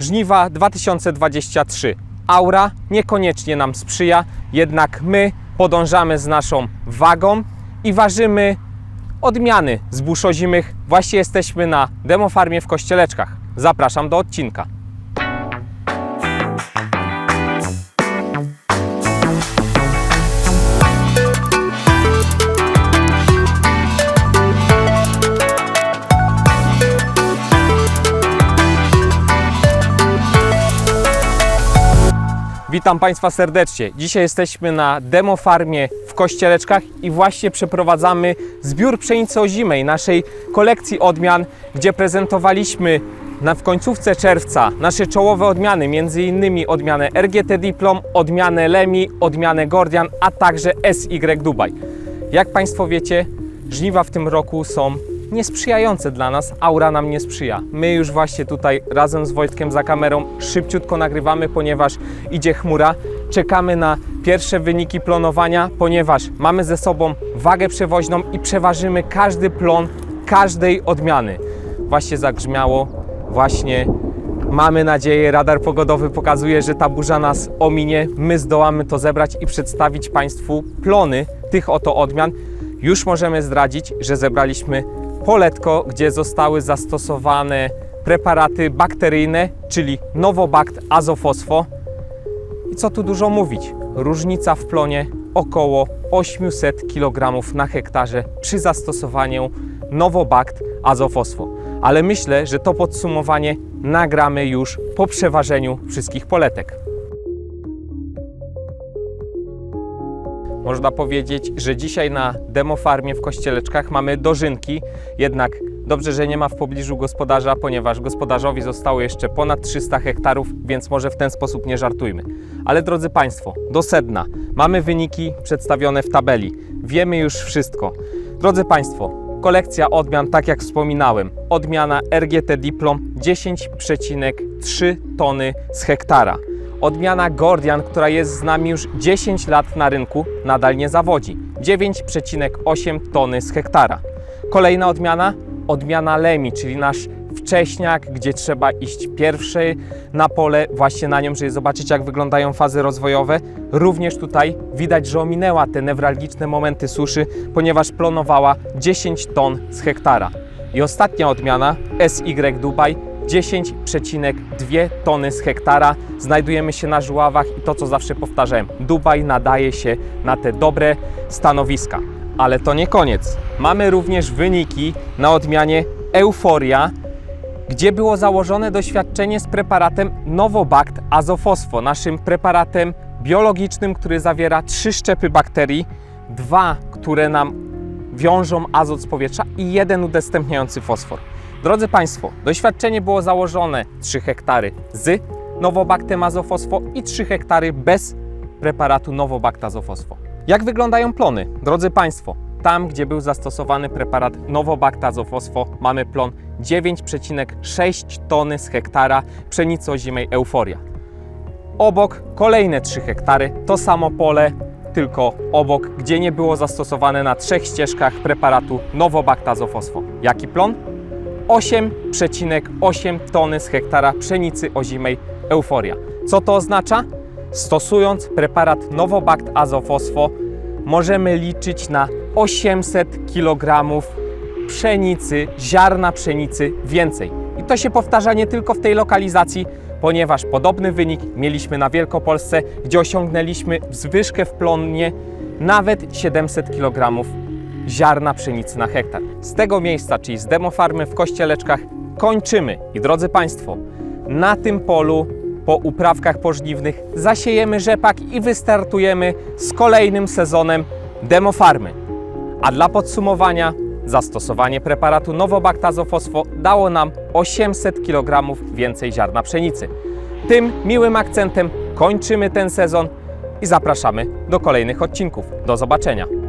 Żniwa 2023. Aura niekoniecznie nam sprzyja, jednak my podążamy z naszą wagą i ważymy odmiany zbóż ozimych. Właśnie jesteśmy na demofarmie w Kościeleczkach. Zapraszam do odcinka. Witam Państwa serdecznie. Dzisiaj jesteśmy na demofarmie w Kościeleczkach i właśnie przeprowadzamy zbiór pszenicy ozimej, naszej kolekcji odmian, gdzie prezentowaliśmy na, w końcówce czerwca nasze czołowe odmiany, innymi odmianę RGT Diplom, odmianę Lemi, odmianę Gordian, a także SY Dubaj. Jak Państwo wiecie, żniwa w tym roku są niesprzyjające dla nas, aura nam nie sprzyja. My już właśnie tutaj razem z Wojtkiem za kamerą szybciutko nagrywamy, ponieważ idzie chmura. Czekamy na pierwsze wyniki plonowania, ponieważ mamy ze sobą wagę przewoźną i przeważymy każdy plon każdej odmiany. Właśnie zagrzmiało, właśnie Mamy nadzieję, radar pogodowy pokazuje, że ta burza nas ominie. My zdołamy to zebrać i przedstawić Państwu plony tych oto odmian. Już możemy zdradzić, że zebraliśmy poletko, gdzie zostały zastosowane preparaty bakteryjne, czyli Novobakt Azofosfo. I co tu dużo mówić? Różnica w plonie około 800 kg na hektarze przy zastosowaniu Novobakt Azofosfo. Ale myślę, że to podsumowanie nagramy już po przeważeniu wszystkich poletek. Można powiedzieć, że dzisiaj na demofarmie w Kościeleczkach mamy dożynki, jednak dobrze, że nie ma w pobliżu gospodarza, ponieważ gospodarzowi zostało jeszcze ponad 300 hektarów, więc może w ten sposób nie żartujmy. Ale drodzy Państwo, do sedna. Mamy wyniki przedstawione w tabeli. Wiemy już wszystko. Drodzy Państwo, kolekcja odmian, tak jak wspominałem, odmiana RGT Diplom 10,3 tony z hektara. Odmiana Gordian, która jest z nami już 10 lat na rynku, nadal nie zawodzi. 9,8 tony z hektara. Kolejna odmiana? Odmiana Lemi, czyli nasz wcześniak, gdzie trzeba iść pierwszy na pole, właśnie na nią, żeby zobaczyć jak wyglądają fazy rozwojowe. Również tutaj widać, że ominęła te newralgiczne momenty suszy, ponieważ plonowała 10 ton z hektara. I ostatnia odmiana, SY Dubaj, 10,2 tony z hektara. Znajdujemy się na żuławach i to, co zawsze powtarzałem, Dubaj nadaje się na te dobre stanowiska. Ale to nie koniec. Mamy również wyniki na odmianie Euforia, gdzie było założone doświadczenie z preparatem Novobakt Azofosfo, naszym preparatem biologicznym, który zawiera trzy szczepy bakterii, dwa, które nam wiążą azot z powietrza i jeden udostępniający fosfor. Drodzy Państwo, doświadczenie było założone 3 hektary z Novobactem azofosfo i 3 hektary bez preparatu Novobakt azofosfo. Jak wyglądają plony? Drodzy Państwo, tam gdzie był zastosowany preparat Novobakt azofosfo mamy plon 9,6 tony z hektara pszenicy ozimej Euforia. Obok kolejne 3 hektary, to samo pole, tylko obok, gdzie nie było zastosowane na trzech ścieżkach preparatu Novobakt azofosfo. Jaki plon? 8,8 tony z hektara pszenicy ozimej Euforia. Co to oznacza? Stosując preparat Novobakt azofosfo możemy liczyć na 800 kg pszenicy, ziarna pszenicy więcej. I to się powtarza nie tylko w tej lokalizacji, ponieważ podobny wynik mieliśmy na Wielkopolsce, gdzie osiągnęliśmy zwyżkę w plonie nawet 700 kg ziarna pszenicy na hektar. Z tego miejsca, czyli z demofarmy w Kościeleczkach, kończymy. I drodzy Państwo, na tym polu po uprawkach pożniwnych zasiejemy rzepak i wystartujemy z kolejnym sezonem demofarmy. A dla podsumowania, zastosowanie preparatu Nowobaktazofosfo dało nam 800 kg więcej ziarna pszenicy. Tym miłym akcentem kończymy ten sezon i zapraszamy do kolejnych odcinków. Do zobaczenia.